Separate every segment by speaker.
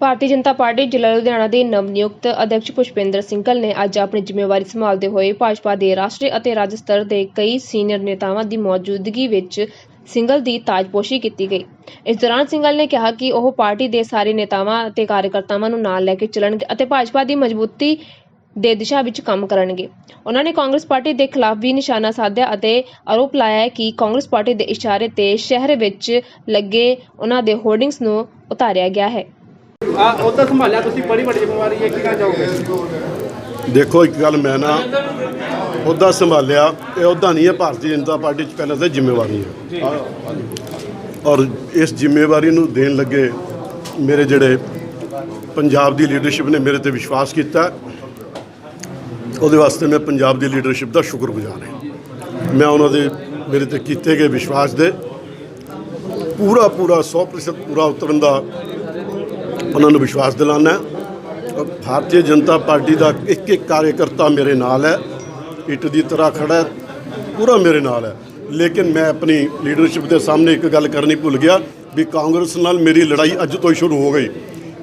Speaker 1: Bharatiya Janata party ਜ਼ਿਲ੍ਹਾ ਲੁਧਿਆਣਾ ਦੇ ਨਵ-ਨਿਯੁਕਤ ਅਧਿਕਸ਼ ਪੁਸ਼ਪਿੰਦਰ ਸਿੰਘਲ ਨੇ ਅੱਜ ਆਪਣੀ ਜ਼ਿੰਮੇਵਾਰੀ ਸੰਭਾਲਦੇ ਹੋਏ ਭਾਜਪਾ ਦੇ ਰਾਸ਼ਟਰੀ ਅਤੇ ਰਾਜ ਸਤਰ ਦੇ ਕਈ ਸੀਨੀਅਰ ਨੇਤਾਵਾਂ ਦੀ ਮੌਜੂਦਗੀ ਵਿੱਚ ਸਿੰਘਲ ਦੀ ਤਾਜਪੋਸ਼ੀ ਕੀਤੀ ਗਈ। ਇਸ ਦੌਰਾਨ ਸਿੰਘਲ ਨੇ ਕਿਹਾ ਕਿ ਉਹ ਪਾਰਟੀ ਦੇ ਸਾਰੇ ਨੇਤਾਵਾਂ ਅਤੇ ਕਾਰਜਕਰਤਾਵਾਂ ਨੂੰ ਨਾਲ ਲੈ ਕੇ ਚੱਲਣਗੇ ਅਤੇ ਭਾਜਪਾ ਦੀ ਮਜ਼ਬੂਤੀ ਦੇ ਦਿਸ਼ਾ ਵਿੱਚ ਕੰਮ ਕਰਨਗੇ। ਉਨ੍ਹਾਂ ਨੇ ਕਾਂਗਰਸ ਪਾਰਟੀ ਦੇ ਖਿਲਾਫ ਵੀ ਨਿਸ਼ਾਨਾ ਸਾਧਿਆ ਅਤੇ ਆਰੋਪ ਲਾਇਆ ਕਿ ਕਾਂਗਰਸ ਪਾਰਟੀ ਦੇ ਇਸ਼ਾਰੇ ਤੇ ਸ਼ਹਿਰ ਵਿੱਚ ਲੱਗੇ ਉਨ੍ਹਾਂ ਦੇ ਹੋਰਡਿੰਗਸ ਨੂੰ ਉਤਾਰਿਆ ਗਿਆ ਹੈ।
Speaker 2: ਆ ਉਹਦਾ ਸੰਭਾਲਿਆ ਤੁਸੀਂ ਬੜੀ ਵੱਡੀ ਜ਼ਿੰਮੇਵਾਰੀ ਹੈ ਕੀ ਕਹਿਣਾ ਚਾਹੋਗੇ
Speaker 3: ਦੇਖੋ ਇੱਕ ਗੱਲ ਮੈਂ ਨਾ ਉਹਦਾ ਸੰਭਾਲਿਆ ਇਹ ਉਹਦਾ ਨਹੀਂ ਹੈ ਭਾਰਤੀ ਜਨਤਾ ਪਾਰਟੀ ਚ ਪਹਿਲਾਂ ਤਾਂ ਜ਼ਿੰਮੇਵਾਰੀ ਹੈ। ਔਰ ਇਸ ਜ਼ਿੰਮੇਵਾਰੀ ਨੂੰ ਦੇਣ ਲੱਗੇ ਮੇਰੇ ਜਿਹੜੇ ਪੰਜਾਬ ਦੀ ਲੀਡਰਸ਼ਿਪ ਨੇ ਮੇਰੇ ਤੇ ਵਿਸ਼ਵਾਸ ਕੀਤਾ। ਉਹਦੇ ਵਾਸਤੇ ਮੈਂ ਪੰਜਾਬ ਦੀ ਲੀਡਰਸ਼ਿਪ ਦਾ ਸ਼ੁਕਰਗੁਜ਼ਾਰ ਹਾਂ। ਮੈਂ ਉਹਨਾਂ ਦੇ ਮੇਰੇ ਤੇ ਕੀਤੇ ਗਏ ਵਿਸ਼ਵਾਸ ਦੇ ਪੂਰਾ ਪੂਰਾ 100% ਪੂਰਾ ਉਤਰਨ ਦਾ ਉਹਨਾਂ ਨੂੰ ਵਿਸ਼ਵਾਸ ਦਿਲਾਨਾ ਭਾਰਤੀ ਜਨਤਾ ਪਾਰਟੀ ਦਾ ਇੱਕ ਇੱਕ ਕਾਰਜਕਰਤਾ ਮੇਰੇ ਨਾਲ ਹੈ। ਇੱਟ ਦੀ ਤਰ੍ਹਾਂ ਖੜਾ ਪੂਰਾ ਮੇਰੇ ਨਾਲ ਹੈ। ਲੇਕਿਨ ਮੈਂ ਆਪਣੀ ਲੀਡਰਸ਼ਿਪ ਦੇ ਸਾਹਮਣੇ ਇੱਕ ਗੱਲ ਕਰਨੀ ਭੁੱਲ ਗਿਆ ਵੀ ਕਾਂਗਰਸ ਨਾਲ ਮੇਰੀ ਲੜਾਈ ਅੱਜ ਤੋਂ ਹੀ ਸ਼ੁਰੂ ਹੋ ਗਈ।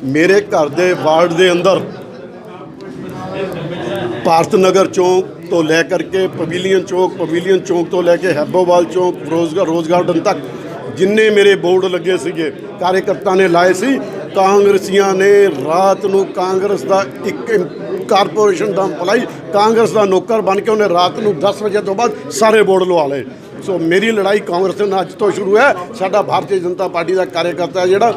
Speaker 3: ਮੇਰੇ ਘਰ ਦੇ ਵਾਰਡ ਦੇ ਅੰਦਰ ਭਾਰਤ ਨਗਰ ਚੌਂਕ ਤੋਂ ਲੈ ਕਰਕੇ ਪਵੇਲੀਅਨ ਚੌਂਕ ਪਵੇਲੀਅਨ ਚੌਂਕ ਤੋਂ ਲੈ ਕੇ ਹੈਬੋਵਾਲ ਚੌਂਕ, ਰੋਜ਼ਗਾਰ ਰੋਜ਼ ਗਾਰਡਨ ਤੱਕ ਜਿੰਨੇ ਮੇਰੇ ਬੋਰਡ ਲੱਗੇ ਸੀਗੇ, ਕਾਰਜਕਰਤਾ ਨੇ ਲਾਏ ਸੀ ਕਾਂਗਰਸੀਆਂ ਨੇ ਰਾਤ ਨੂੰ ਕਾਂਗਰਸ ਦਾ ਇੱਕ ਕਾਰਪੋਰੇਸ਼ਨ ਦਾ employee ਕਾਂਗਰਸ ਦਾ ਨੌਕਰ ਬਣ ਕੇ ਉਹਨੇ ਰਾਤ ਨੂੰ 10 ਵਜੇ ਤੋਂ ਬਾਅਦ ਸਾਰੇ ਬੋਰਡ ਲਵਾ ਲਏ। ਸੋ ਮੇਰੀ ਲੜਾਈ ਕਾਂਗਰਸ ਨਾਲ ਅੱਜ ਤੋਂ ਸ਼ੁਰੂ ਹੈ। ਸਾਡਾ ਭਾਰਤੀ ਜਨਤਾ ਪਾਰਟੀ ਦਾ ਕਾਰਜਕਰਤਾ ਜਿਹੜਾ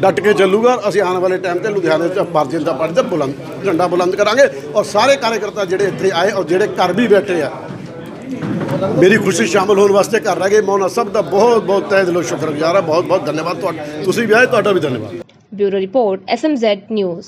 Speaker 3: ਡਟ ਕੇ ਚੱਲੂਗਾ। ਅਸੀਂ ਆਉਣ ਵਾਲੇ ਟਾਈਮ ਤੇ ਲੁਧਿਆਣੇ 'ਚ ਭਾਰਤੀ ਜਨਤਾ ਪਾਰਟੀ ਦਾ ਬੁਲੰਦ ਝੰਡਾ ਬੁਲੰਦ ਕਰਾਂਗੇ। ਔਰ ਸਾਰੇ ਕਾਰਜਕਰਤਾ ਜਿਹੜੇ ਇੱਥੇ ਆਏ ਔਰ ਜਿਹੜੇ ਘਰ ਵੀ ਬੈਠੇ ਆ ਮੇਰੀ ਖੁਸ਼ੀ ਸ਼ਾਮਲ ਹੋਣ ਵਾਸਤੇ ਘਰ ਰਹਿ ਗਏ। ਮੈਂ ਉਹਨਾਂ ਸਭ ਦਾ ਬਹੁਤ ਬਹੁਤ ਤਹਿ ਦਿਲੋਂ ਸ਼ੁਕਰਗੁਜ਼ਾਰ ਹਾਂ। ਬਹੁਤ ਬਹੁਤ ਧੰਨਵਾਦ। ਤੁਹਾਡਾ ਤੁਸੀਂ ਵੀ ਆਏ, ਤੁਹਾਡਾ ਵੀ ਧੰਨਵਾਦ।
Speaker 1: Bureau report, SMZ news.